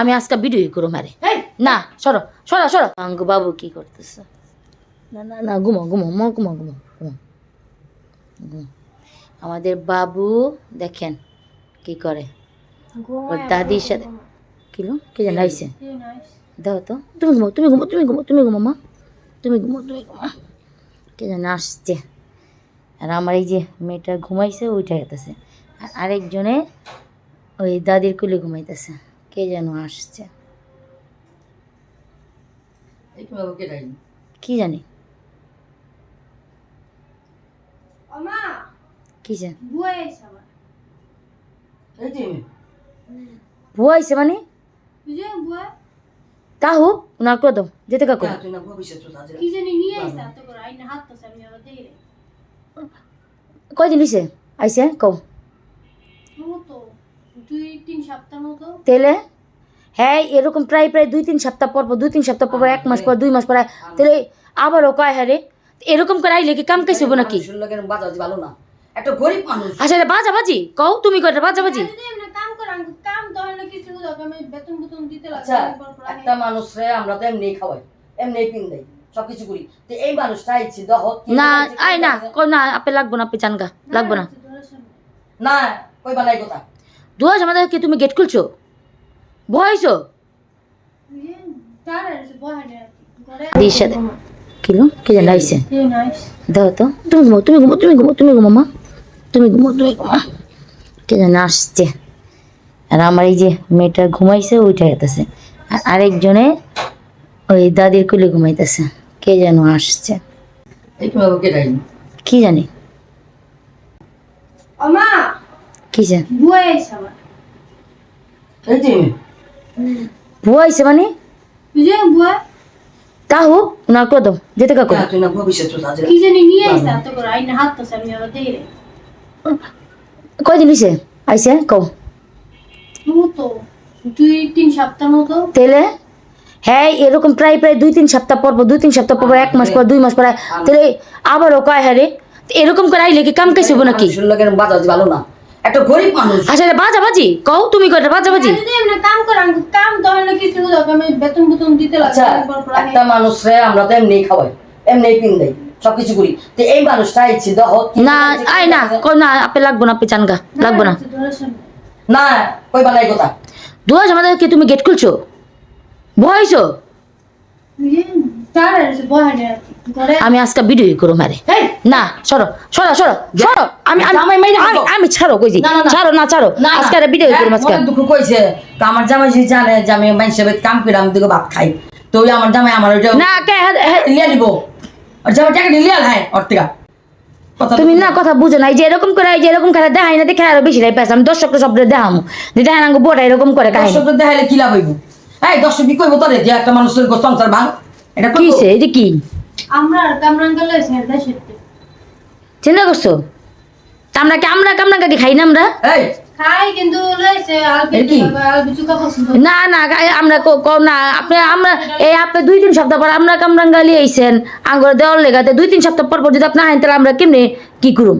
আমি আজকে ভিডিও করো মারে না সরো সরো সরো। অঙ্গ বাবু কি করতেছে? না না না ঘুমো ঘুমো মো ঘুমো ঘুমো ঘুমো। ঘুমো। আমাদের বাবু দেখেন কি করে। ওর দাদির সাথে কিলো কে জানে আইসে দাও তো। তুমি ঘুমো তুমি ঘুমো তুমি ঘুমো তুমি ঘুমো মা। তুমি ঘুমো তুমি ঘুমো। কে জানে আসছে। আর আমার এই যে মেয়েটা ঘুমাইছে ওইটা গেতেছে। আর আরেকজনে ওই দাদির কুলে ঘুমাইতেছে। কে যেন আসছে? কি জানি? কি জানি? ভুয়া আইছে মানে? তা হোক ওনার করে দাও যেতে কাকু? না কি জানি নিয়ে আইসা তো করে আইনা হাত তো আমি আবার দেই কয়দিন হইছে? আইছে কও। তো দুই তিন সপ্তাহ মতো। তেলে? হ্যাঁ এরকম প্রায় প্রায় দুই তিন সপ্তাহ পর পর দুই তিন সপ্তাহ পর এক মাস পর দুই মাস পর তাহলে আবারও কয় হ্যাঁ রে? এরকম করে আইলে কি কাম কাজ হইব নাকি? বাজাবাজি ভালো না একটা গরিব মানুষ। আসলে বাজাবাজি? কও তুমি বাজাবাজি? করি আমি কাম তো না কিছু দাও আমি বেতন বেতন দিতে লাগে আচ্ছা একটা মানুষরে আমরা তো এমনি খাওয়াই এমনি পিন দেই সবকিছু করি। তো এই মানুষটা ইচ্ছে দহ না আয় না কই না আপে লাগবো না আপে জানগা লাগবো না। না কই বানাই কথা। দু হাজার আমাদের কি তুমি গেট খুলছো? ভয়ছো আর সে বহানে আর কি। ঘরে দিদির সাথে কিলো কে জানে আইসে কে তো। তুমি ঘুমো তুমি ঘুমো তুমি ঘুমো তুমি ঘুমো মা। তুমি ঘুমো তুমি ঘুমো কে জানে আসছে। আর আমার এই যে মেয়েটা ঘুমাইছে ওইটা আর আরেকজনে ওই দাদির কুলে ঘুমাইতেছে। কে যেন আসছে। কি জানি। কি জানি। বুয়া ভুয়া আইছে মানে বুঝে তা হোক ওনার দাও যেতে কাকু তুই না ভবিষ্যৎ তো আজ কি জানি নিয়ে আইসা তো করে আইনা হাত তো আমি আবার দেই রে। কয়দিন হইছে? আইছে কও। ও তো দুই তিন সপ্তাহ মতো। তেলে হ্যাঁ এরকম প্রায় প্রায় দুই তিন সপ্তাহ পর দুই তিন সপ্তাহ পর এক মাস পর দুই মাস পর। তাহলে আবারও কয় হ্যাঁ রে? এরকম করে আইলে কি কাম কাজ হইব নাকি? ভালো না? একটা গরিব মানুষ। আসলে বাজাবাজি? কও তুমি কয়টা যদি আমরা কাম করি আমি কাম তো না কিছু আমি বেতন বেতন দিতে লাগে আচ্ছা একটা মানুষরে আমরা তো এমনি খাওয়াই এমনি পিন দেই সবকিছু করি। তো এই মানুষটা ইচ্ছে দহ না আয় না কই না আপে লাগবো না আপে লাগবো না। না কই বানাই কথা। দু হাজার আমাদের কি তুমি গেট খুলছো? ভয়ছো ইয়ে, তার কি। ঘরে আমি আজকে ভিডিও করো মারে না সরো সরো সরো সরো। আমি আমি আমি ছাড়ো কইছি। ছাড়ো না ছাড়ো। আজকে ভিডিও হ্যাঁ, করো আজকে। দুঃখ কইছে তো আমার জামাই যদি জানে যে আমি মানুষের কাম করে আমি দিকে ভাত খাই। তো আমার জামাই আমার ওইটা না কে হ্যাঁ, হ্যাঁ, লিয়া দিব আর জামাই টাকা লিয়া হ্যাঁ ওর থেকে। তুমি না কথা বুঝো না এই যে এরকম করে যে এরকম খেলা দেখাই না দেখে আরও বেশি রাই পাইছে। আমি দর্শকটা সব দেখামু। যে দেখেন আঙ্গু বোটা এরকম করে কাহিনী। দর্শক দেখাইলে কি লাভ হইব? এই দর্শক কি কইব তোরে? যে একটা মানুষের সংসার ভাঙ। এটা কি এটা কি? আমরা আর কামরান গেলে সের দেশে চিন্তা করছ? আমরা কি আমরা কামনা কাকি খাই না আমরা? এই! খাই কিন্তু লইছে আলবি এর কি? আলবি চুকা পছন্দ না না আমরা কো- কো- না আপনি আমরা এই আপনি দুই তিন সপ্তাহ পর আমরা কামরাঙ্গা লিয়ে আইছেন আঙ্গুর দেওয়ার লেগাতে দুই তিন সপ্তাহ পর পর যদি আপনি আইন তাহলে আমরা কেমনে কি করুম?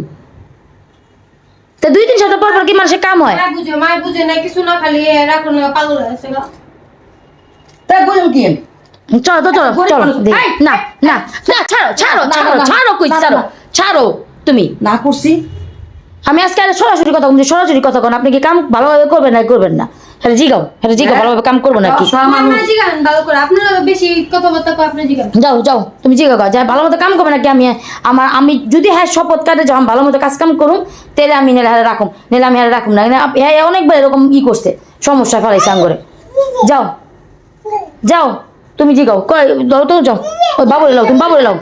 তা দুই তিন সপ্তাহ পর পর কি মানুষের কাম হয়? বুঝে মায় বুঝে না কিছু না খালি রাখুন পাগল হয়েছে। তাই বলুন কি? চলো তো চলো চলো না না না ছাড়ো ছাড়ো ছাড়ো ছাড়ো কই ছাড়ো ছাড়ো তুমি। না করছি। আমি আজকে আর সরাসরি কথা বলছি সরাসরি কথা কোন। আপনি কি কাম ভালোভাবে করবেন না করবেন না? হ্যাঁ জিগাও হ্যাঁ জিগাও হ্যাঁ। ভালোভাবে কাম করব নাকি? সব মানুষ আপনারা জিগান ভালো করে আপনারা বেশি কথাবার্তা কয় আপনি জিগান যাও যাও তুমি করো যা ভালো মতো কাম করবে নাকি আমি? আমার আমি যদি হ্যাঁ শপথ কাটে যখন ভালো মতো কাজ কাম করুম তাহলে আমি নেলে হারে রাখুম নেলে আমি হারে রাখুম না। হ্যাঁ অনেকবার এরকম ই করছে সমস্যা ফেলাইছে আঙ্গরে। যাও যাও। তুমি জিগাও কয় দাও তো যাও। ওই বাবুরে লাও তুমি বাবুরে লাও।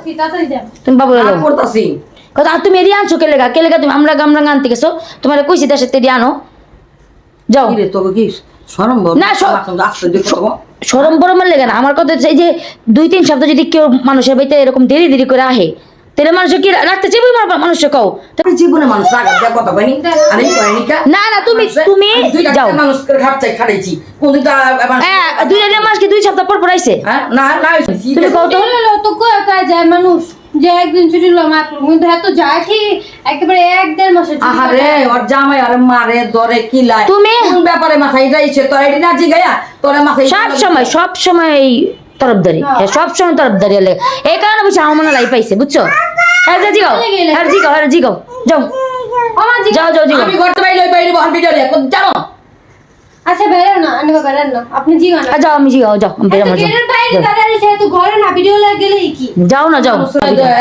তুমি বাবুরে লাও। কথা আর তুমি এদিকে আনছো কেলেগা? কেলেগা তুমি আমরা গামরাঙ্গা আনতে গেছো? তোমার কইছি দেশের তেদি আনো। যাও। কি তোকে না, সরম বরমের লেগে না। আমার কথা হচ্ছে এই যে দুই তিন সপ্তাহ যদি কেউ মানুষের বাড়িতে এরকম দেরি দেরি করে আহে তাহলে মানুষের কি রাখতে চাইবে মানুষের কও? জীবনে মানুষ কথা আমি কয়নি কা? না না তুমি তুমি যাও। মানুষ করে চাই কোনদিন তো হ্যাঁ দুই দেড় মাস কি দুই সপ্তাহ পর পর আইছে? হ্যাঁ না না তুমি কও তো। তো কয় কয় যায় মানুষ যে একদিন ছুটি কিন্তু এত যায় ঠিক একেবারে এক দেড় মাসের ছুটি আহারে ওর জামাই আর মারে দরে কিলায়। তুমি- কোন ব্যাপারে মাথায় যাইছে তোর এটি না জিগাইয়া তোর মাথায় সব সময় সব সময় তরফদারি। হ্যাঁ সব সময় তরফদারি হলে। এই কারণে বুঝছি আমার মনে লাই পাইছে বুঝছ? হ্যাঁ জিগাও। হ্যাঁ জিগাও হ্যাঁ জিগাও। যাও। জি- যাও যাও জিগাও। আমি করতে পারি বহন ভিডিও রে জানো? আচ্ছা বেরো না আনবা বেরেন না আপনি জিগান হ্যাঁ, যাও আমি জিগাও যাও। আমি বেরোবো, যাও। গেটের বাইরে যাও। দাঁড়ালে সেহেতু ঘরে না ভিডিও লাগে কি? যাও না যাও।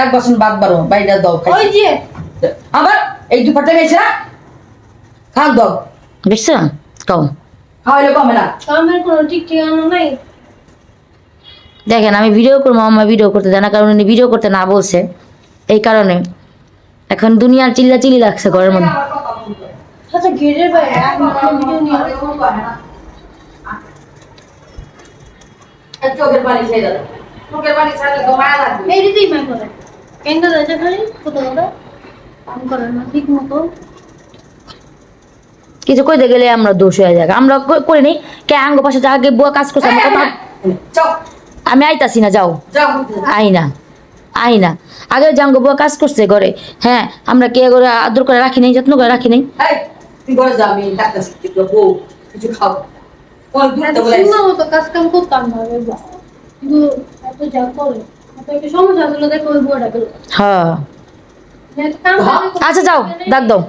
এক বছর বাদ বারো বাইরে দাও ওই যে। আবার এই দু ফাটে গেছে না? খাক দাও। বুঝছ কও খাওয়াইলে কমে না। কোনো ঠিক ঠিকানা নাই। দেখেন আমি ভিডিও করব আমার ভিডিও করতে দেয় না কারণ উনি ভিডিও করতে না বলছে। এই কারণে। এখন দুনিয়ার চিল্লা চিল্লি লাগছে ঘরের মধ্যে। আচ্ছা কিছু কইতে গেলে আমরা দোষ হয়ে যাক আমরা করিনি কে আঙ্গ পাশে যা আগে বুয়া কাজ করছে আমার আমি আইতাছি না যাও। যাও আই না আই না আগে জাঙ্গ বুয়া কাজ করছে ঘরে। হ্যাঁ আমরা কে করে আদর করে রাখি নাই যত্ন করে রাখি নাই? কিছু খাও। কাজ কাম করতাম না কিন্তু এত যা করে হ্যাঁ। হ্যাঁ। আচ্ছা যাও ডাক দাও।